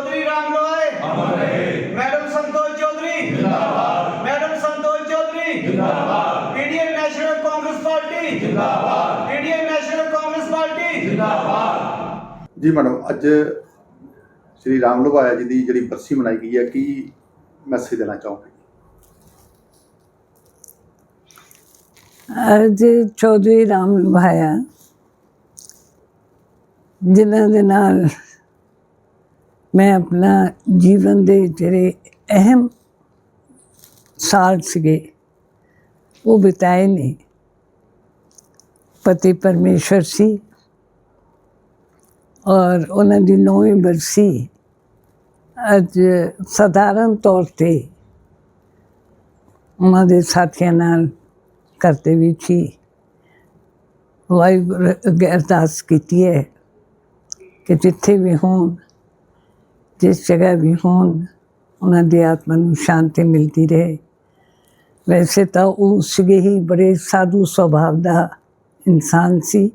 चौधरी राम रॉय अमर रहे मैडम संतोष चौधरी जिंदाबाद मैडम संतोष चौधरी जिंदाबाद इंडियन नेशनल कांग्रेस पार्टी जिंदाबाद इंडियन नेशनल कांग्रेस पार्टी जिंदाबाद ਜੀ ਮੈਡਮ ਅੱਜ ਸ਼੍ਰੀ ਰਾਮ ਲਵਾਇਆ ਜੀ ਦੀ ਜਿਹੜੀ ਬਰਸੀ ਮਨਾਈ ਗਈ ਹੈ ਕੀ ਮੈਸੇਜ ਦੇਣਾ ਚਾਹੋਗੇ ਅੱਜ ਚੌਧਰੀ ਰਾਮ ਲੁਭਾਇਆ ਜਿਨ੍ਹਾਂ ਦੇ ਨਾਲ ਮੈਂ ਆਪਣਾ ਜੀਵਨ ਦੇ ਜਿਹੜੇ ਅਹਿਮ ਸਾਲ ਸੀਗੇ, ਉਹ ਬਿਤਾਏ ਨੇ। ਪਤੀ ਪਰਮੇਸ਼ਰ ਸੀ ਔਰ ਉਹਨਾਂ ਦੀ ਨੌਵੀਂ ਬਰਸੀ ਅੱਜ ਸਧਾਰਨ ਤੌਰ ਤੇ ਉਹਨਾਂ ਦੇ ਸਾਥੀਆਂ ਨਾਲ ਕਰਦੇ ਵਿੱਚ ਹੀ ਵਾਹਿਗੁਰੂ ਅੱਗੇ ਅਰਦਾਸ ਕੀਤੀ ਹੈ ਕਿ ਜਿੱਥੇ ਵੀ ਹੋਣ ਜਿਸ ਜਗ੍ਹਾ ਵੀ ਹੋਣ, ਉਹਨਾਂ ਦੀ ਆਤਮਾ ਨੂੰ ਸ਼ਾਂਤੀ ਮਿਲਦੀ ਰਹੇ। ਵੈਸੇ ਤਾਂ ਉਹ ਸੀਗੇ ਹੀ ਬੜੇ ਸਾਧੂ ਸੁਭਾਅ ਦਾ ਇਨਸਾਨ ਸੀ।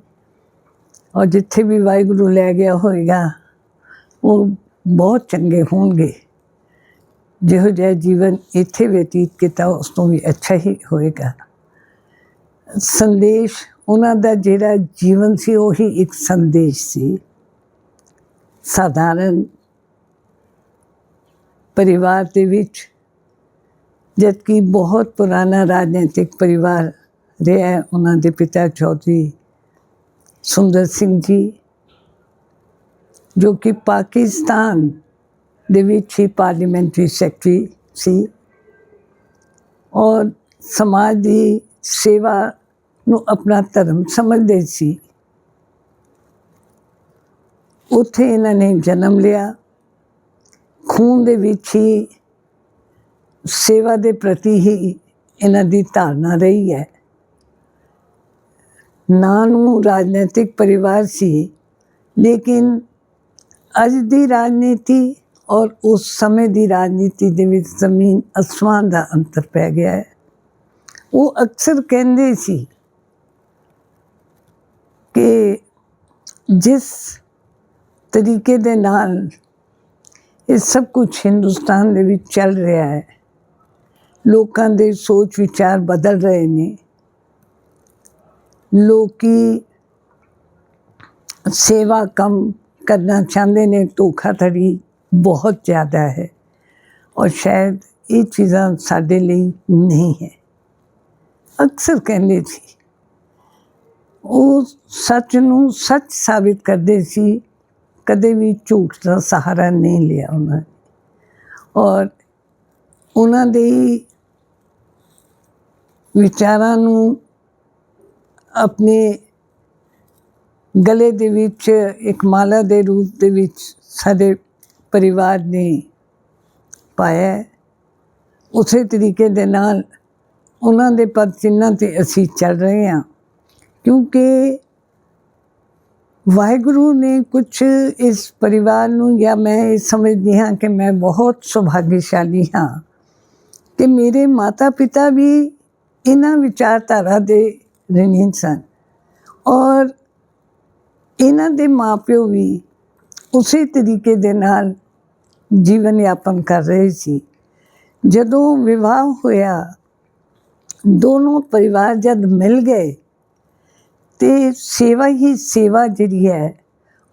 ਔਰ ਜਿੱਥੇ ਵੀ ਵਾਹਿਗੁਰੂ ਲੈ ਗਿਆ ਹੋਏਗਾ, ਉਹ ਬਹੁਤ ਚੰਗੇ ਹੋਣਗੇ। ਜਿਹੋ ਜਿਹਾ ਜੀਵਨ ਇੱਥੇ ਬਤੀਤ ਕੀਤਾ, ਉਸ ਤੋਂ ਵੀ ਅੱਛਾ ਹੀ ਹੋਏਗਾ। ਸੰਦੇਸ਼, ਉਹਨਾਂ ਦਾ ਜਿਹੜਾ ਜੀਵਨ ਸੀ, ਉਹੀ ਇੱਕ ਸੰਦੇਸ਼ ਸੀ। ਸਾਧਾਰਨ ਪਰਿਵਾਰ ਦੇ ਵਿੱਚ ਜਦ ਕਿ ਬਹੁਤ ਪੁਰਾਣਾ ਰਾਜਨੀਤਿਕ ਪਰਿਵਾਰ ਰਿਹਾ ਉਹਨਾਂ ਦੇ ਪਿਤਾ ਚੌਧਰੀ ਸੁੰਦਰ ਸਿੰਘ ਜੀ, ਜੋ ਕਿ ਪਾਕਿਸਤਾਨ ਦੇ ਵਿੱਚ ਹੀ ਪਾਰਲੀਮੈਂਟਰੀ ਸੈਕਟਰੀ ਸੀ ਔਰ ਸਮਾਜ ਦੀ ਸੇਵਾ ਨੂੰ ਆਪਣਾ ਧਰਮ ਸਮਝਦੇ ਸੀ। ਉੱਥੇ ਇਹਨਾਂ ਨੇ ਜਨਮ ਲਿਆ। ਖੂਨ ਦੇ ਵਿੱਚ ਹੀ ਸੇਵਾ ਦੇ ਪ੍ਰਤੀ ਹੀ ਇਹਨਾਂ ਦੀ ਧਾਰਨਾ ਰਹੀ ਹੈ। ਨਾ ਨੂੰ ਰਾਜਨੀਤਿਕ ਪਰਿਵਾਰ ਸੀ, ਲੇਕਿਨ ਅੱਜ ਦੀ ਰਾਜਨੀਤੀ ਔਰ ਉਸ ਸਮੇਂ ਦੀ ਰਾਜਨੀਤੀ ਦੇ ਵਿੱਚ ਜ਼ਮੀਨ ਅਸਮਾਨ ਦਾ ਅੰਤਰ ਪੈ ਗਿਆ ਹੈ। ਉਹ ਅਕਸਰ ਕਹਿੰਦੇ ਸੀ ਕਿ ਜਿਸ ਤਰੀਕੇ ਦੇ ਨਾਲ ਇਹ ਸਭ ਕੁਝ ਹਿੰਦੁਸਤਾਨ ਦੇ ਵਿੱਚ ਚੱਲ ਰਿਹਾ ਹੈ। ਲੋਕਾਂ ਦੇ ਸੋਚ ਵਿਚਾਰ ਬਦਲ ਰਹੇ ਨੇ। ਲੋਕੀ ਸੇਵਾ ਕਮ ਕਰਨਾ ਚਾਹੁੰਦੇ ਨੇ, ਧੋਖਾਧੜੀ ਬਹੁਤ ਜ਼ਿਆਦਾ ਹੈ ਔਰ ਸ਼ਾਇਦ ਇਹ ਚੀਜ਼ਾਂ ਸਾਡੇ ਲਈ ਨਹੀਂ ਹੈ। ਅਕਸਰ ਕਹਿੰਦੇ ਸੀ, ਉਹ ਸੱਚ ਨੂੰ ਸੱਚ ਸਾਬਿਤ ਕਰਦੇ ਸੀ ਕਦੇ ਵੀ ਝੂਠ ਦਾ ਸਹਾਰਾ ਨਹੀਂ ਲਿਆ ਉਹਨਾਂ ਨੇ। ਔਰ ਉਹਨਾਂ ਦੇ ਵਿਚਾਰਾਂ ਨੂੰ ਆਪਣੇ ਗਲੇ ਦੇ ਵਿੱਚ, ਇੱਕ ਮਾਲਾ ਦੇ ਰੂਪ ਦੇ ਵਿੱਚ ਸਾਡੇ ਪਰਿਵਾਰ ਨੇ ਪਾਇਆ ਉਸੇ ਤਰੀਕੇ ਦੇ ਨਾਲ ਉਹਨਾਂ ਦੇ ਪਦ ਚਿੰਨਾਂ ਤੇ ਅਸੀਂ ਚੱਲ ਰਹੇ ਹਾਂ। ਕਿਉਂਕਿ ਵਾਹਿਗੁਰੂ ਨੇ ਕੁਝ ਇਸ ਪਰਿਵਾਰ ਨੂੰ, ਜਾਂ ਮੈਂ ਇਹ ਸਮਝਦੀ ਹਾਂ ਕਿ ਮੈਂ ਬਹੁਤ ਸੁਭਾਗਿਆਸ਼ਾਲੀ ਹਾਂ, ਕਿ ਮੇਰੇ ਮਾਤਾ ਪਿਤਾ ਵੀ ਇਹਨਾਂ ਵਿਚਾਰਧਾਰਾ ਦੇ ਰਣੀਨ ਸਨ ਔਰ ਇਹਨਾਂ ਦੇ ਮਾਪਿਓ ਵੀ ਉਸੇ ਤਰੀਕੇ ਦੇ ਨਾਲ ਜੀਵਨ ਯਾਪਨ ਕਰ ਰਹੇ ਸੀ। ਜਦੋਂ ਵਿਵਾਹ ਹੋਇਆ, ਦੋਨੋਂ ਪਰਿਵਾਰ ਜਦ ਮਿਲ ਗਏ ਤੇ ਸੇਵਾ ਹੀ ਸੇਵਾ ਜਿਹੜੀ ਹੈ,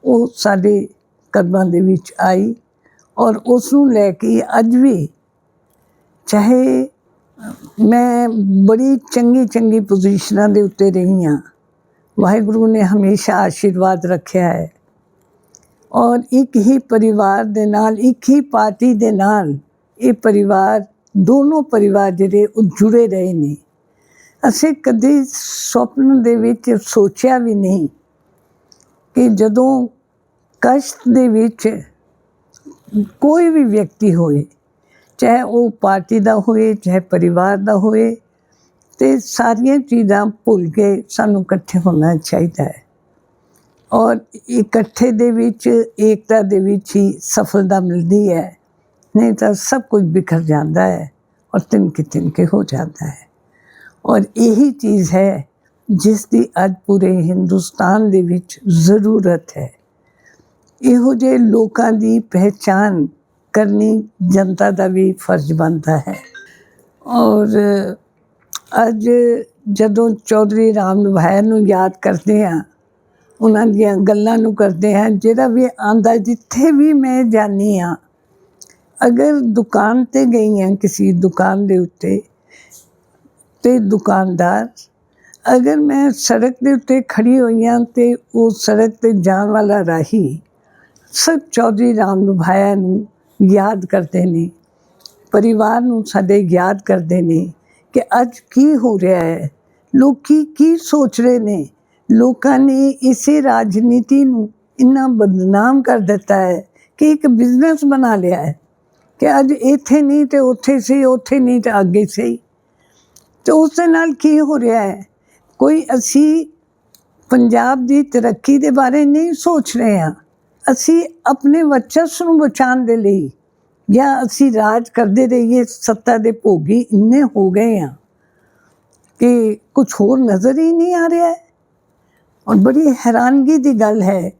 ਉਹ ਸਾਡੇ ਕਦਮਾਂ ਦੇ ਵਿੱਚ ਆਈ ਔਰ ਉਸ ਨੂੰ ਲੈ ਕੇ ਅੱਜ ਵੀ ਚਾਹੇ ਮੈਂ ਬੜੀ ਚੰਗੀ ਚੰਗੀ ਪੋਜੀਸ਼ਨਾਂ ਦੇ ਉੱਤੇ ਰਹੀ ਹਾਂ, ਵਾਹਿਗੁਰੂ ਨੇ ਹਮੇਸ਼ਾ ਆਸ਼ੀਰਵਾਦ ਰੱਖਿਆ ਹੈ ਔਰ ਇੱਕ ਹੀ ਪਰਿਵਾਰ ਦੇ ਨਾਲ, ਇੱਕ ਹੀ ਪਾਰਟੀ ਦੇ ਨਾਲ ਇਹ ਪਰਿਵਾਰ, ਦੋਨੋਂ ਪਰਿਵਾਰ ਜਿਹੜੇ ਉਹ ਜੁੜੇ ਰਹੇ ਨੇ। ਅਸੀਂ ਕਦੇ ਸੁਪਨ ਦੇ ਵਿੱਚ ਸੋਚਿਆ ਵੀ ਨਹੀਂ ਕਿ ਜਦੋਂ ਕਸ਼ਟ ਦੇ ਵਿੱਚ ਕੋਈ ਵੀ ਵਿਅਕਤੀ ਹੋਏ, ਚਾਹੇ ਉਹ ਪਾਰਟੀ ਦਾ ਹੋਏ, ਚਾਹੇ ਪਰਿਵਾਰ ਦਾ ਹੋਏ, ਤੇ ਸਾਰੀਆਂ ਚੀਜ਼ਾਂ ਭੁੱਲ ਕੇ ਸਾਨੂੰ ਇਕੱਠੇ ਹੋਣਾ ਚਾਹੀਦਾ ਹੈ। ਔਰ ਇਕੱਠੇ ਦੇ ਵਿੱਚ, ਏਕਤਾ ਦੇ ਵਿੱਚ ਹੀ ਸਫਲਤਾ ਮਿਲਦੀ ਹੈ, ਨਹੀਂ ਤਾਂ ਸਭ ਕੁਝ ਬਿਖਰ ਜਾਂਦਾ ਹੈ ਔਰ ਤਿਨਕੇ ਤਿਨਕੇ ਹੋ ਜਾਂਦਾ ਹੈ। ਔਰ ਇਹੀ ਚੀਜ਼ ਹੈ ਜਿਸ ਦੀ ਅੱਜ ਪੂਰੇ ਹਿੰਦੁਸਤਾਨ ਦੇ ਵਿੱਚ ਜ਼ਰੂਰਤ ਹੈ। ਇਹੋ ਜਿਹੇ ਲੋਕਾਂ ਦੀ ਪਹਿਚਾਨ ਕਰਨੀ ਜਨਤਾ ਦਾ ਵੀ ਫਰਜ਼ ਬਣਦਾ ਹੈ। ਔਰ ਅੱਜ ਜਦੋਂ ਚੌਧਰੀ ਰਾਮ ਨਿਵਾਇਆ ਨੂੰ ਯਾਦ ਕਰਦੇ ਹਾਂ, ਉਹਨਾਂ ਦੀਆਂ ਗੱਲਾਂ ਨੂੰ ਕਰਦੇ ਹਾਂ, ਜਿਹੜਾ ਵੀ ਆਂਦਾ ਜਿੱਥੇ ਵੀ ਮੈਂ ਜਾਨੀ ਹਾਂ, ਅਗਰ ਦੁਕਾਨ ਤੇ ਗਈ ਹਾਂ, ਕਿਸੇ ਦੁਕਾਨ ਦੇ ਉੱਤੇ ਤੇ ਦੁਕਾਨਦਾਰ, ਅਗਰ ਮੈਂ ਸੜਕ ਦੇ ਉੱਤੇ ਖੜੀ ਹੋਈ ਹਾਂ ਤੇ ਉਹ ਸੜਕ ਤੇ ਜਾਣ ਵਾਲਾ ਰਾਹੀ ਸਭ ਚੌਧਰੀ ਰਾਮ ਲੁਭਾਇਆ ਨੂੰ ਯਾਦ ਕਰਦੇ ਨੇ, ਪਰਿਵਾਰ ਨੂੰ ਸਾਡੇ ਯਾਦ ਕਰਦੇ ਨੇ ਕਿ ਅੱਜ ਕੀ ਹੋ ਰਿਹਾ ਹੈ। ਲੋਕੀ ਕੀ ਸੋਚ ਰਹੇ ਨੇ? ਲੋਕਾਂ ਨੇ ਇਸੇ ਰਾਜਨੀਤੀ ਨੂੰ ਇੰਨਾ ਬਦਨਾਮ ਕਰ ਦਿੱਤਾ ਹੈ ਕਿ ਇੱਕ ਬਿਜ਼ਨਸ ਬਣਾ ਲਿਆ ਹੈ ਕਿ ਅੱਜ ਇੱਥੇ ਨਹੀਂ ਤੇ ਉੱਥੇ ਸੀ ਉੱਥੇ ਨਹੀਂ ਤੇ ਅੱਗੇ ਸੀ ਤੇ ਉਸ ਦੇ ਨਾਲ ਕੀ ਹੋ ਰਿਹਾ ਹੈ? ਕੋਈ ਅਸੀਂ ਪੰਜਾਬ ਦੀ ਤਰੱਕੀ ਦੇ ਬਾਰੇ ਨਹੀਂ ਸੋਚ ਰਹੇ ਹਾਂ। ਅਸੀਂ ਆਪਣੇ ਵਰਚਸਵ ਨੂੰ ਬਚਾਉਣ ਦੇ ਲਈ ਜਾਂ ਅਸੀਂ ਰਾਜ ਕਰਦੇ ਰਹੀਏ, ਸੱਤਾ ਦੇ ਭੋਗੀ ਇੰਨੇ ਹੋ ਗਏ ਆ ਕਿ ਕੁਝ ਹੋਰ ਨਜ਼ਰ ਹੀ ਨਹੀਂ ਆ ਰਿਹਾ ਔਰ ਬੜੀ ਹੈਰਾਨਗੀ ਦੀ ਗੱਲ ਹੈ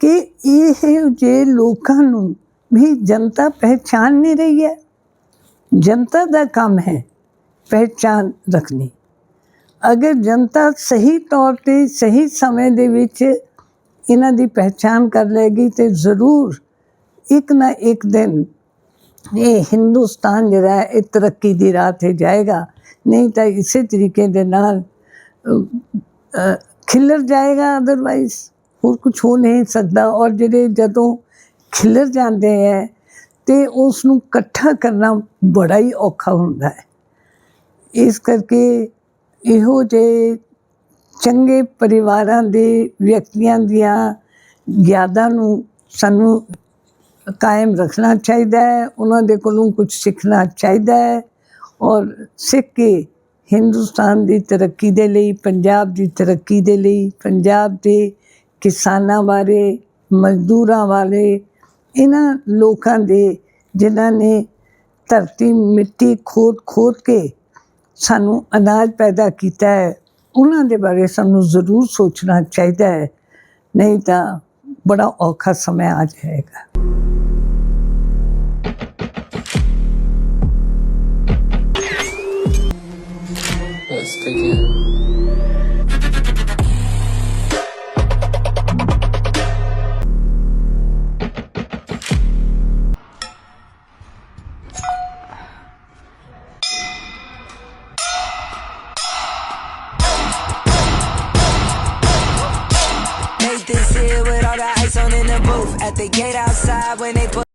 ਕਿ ਇਹ ਜੇ ਲੋਕਾਂ ਨੂੰ ਵੀ ਜਨਤਾ ਪਹਿਚਾਨ ਨਹੀਂ ਰਹੀ ਹੈ, ਜਨਤਾ ਦਾ ਕੰਮ ਹੈ। ਪਹਿਚਾਨ ਰੱਖਣੀ। ਅਗਰ ਜਨਤਾ ਸਹੀ ਤੌਰ ਤੇ ਸਹੀ ਸਮੇਂ ਦੇ ਵਿੱਚ ਇਹਨਾਂ ਦੀ ਪਹਿਚਾਨ ਕਰ ਲਏਗੀ ਤੇ ਜ਼ਰੂਰ ਇੱਕ ਨਾ ਇੱਕ ਦਿਨ ਇਹ ਹਿੰਦੁਸਤਾਨ ਜਿਹੜਾ ਹੈ, ਇਹ ਤਰੱਕੀ ਦੀ ਰਾਹ ਤੇ ਜਾਏਗਾ। ਨਹੀਂ ਤਾਂ ਇਸੇ ਤਰੀਕੇ ਦੇ ਨਾਲ ਖਿਲਰ ਜਾਏਗਾ ਅਦਰਵਾਈਜ਼ ਹੋਰ ਕੁਝ ਹੋ ਨਹੀਂ ਸਕਦਾ। ਔਰ ਜਿਹੜੇ ਜਦੋਂ ਖਿਲਰ ਜਾਂਦੇ ਹੈ ਤੇ ਉਸ ਨੂੰ ਇਕੱਠਾ ਕਰਨਾ ਬੜਾ ਹੀ ਔਖਾ ਹੁੰਦਾ ਹੈ। ਇਸ ਕਰਕੇ ਇਹੋ ਜਿਹੇ ਚੰਗੇ ਪਰਿਵਾਰਾਂ ਦੇ ਵਿਅਕਤੀਆਂ ਦੀਆਂ ਯਾਦਾਂ ਨੂੰ ਸਾਨੂੰ ਕਾਇਮ ਰੱਖਣਾ ਚਾਹੀਦਾ ਹੈ, ਉਹਨਾਂ ਦੇ ਕੋਲੋਂ ਕੁਝ ਸਿੱਖਣਾ ਚਾਹੀਦਾ ਹੈ ਔਰ ਸਿੱਖ ਕੇ ਹਿੰਦੁਸਤਾਨ ਦੀ ਤਰੱਕੀ ਦੇ ਲਈ, ਪੰਜਾਬ ਦੀ ਤਰੱਕੀ ਦੇ ਲਈ, ਪੰਜਾਬ ਦੇ ਕਿਸਾਨਾਂ ਬਾਰੇ, ਮਜ਼ਦੂਰਾਂ ਵਾਲੇ ਇਹਨਾਂ ਲੋਕਾਂ ਦੇ ਜਿਨ੍ਹਾਂ ਨੇ ਧਰਤੀ ਮਿੱਟੀ ਖੋਦ ਖੋਦ ਕੇ ਸਾਨੂੰ ਅਨਾਜ ਪੈਦਾ ਕੀਤਾ ਹੈ, ਉਹਨਾਂ ਦੇ ਬਾਰੇ ਸਾਨੂੰ ਜ਼ਰੂਰ ਸੋਚਣਾ ਚਾਹੀਦਾ ਹੈ। ਨਹੀਂ ਤਾਂ ਬੜਾ ਔਖਾ ਸਮਾਂ ਆ ਜਾਏਗਾ। Let's take Ice on in the booth. At the gate outside when they put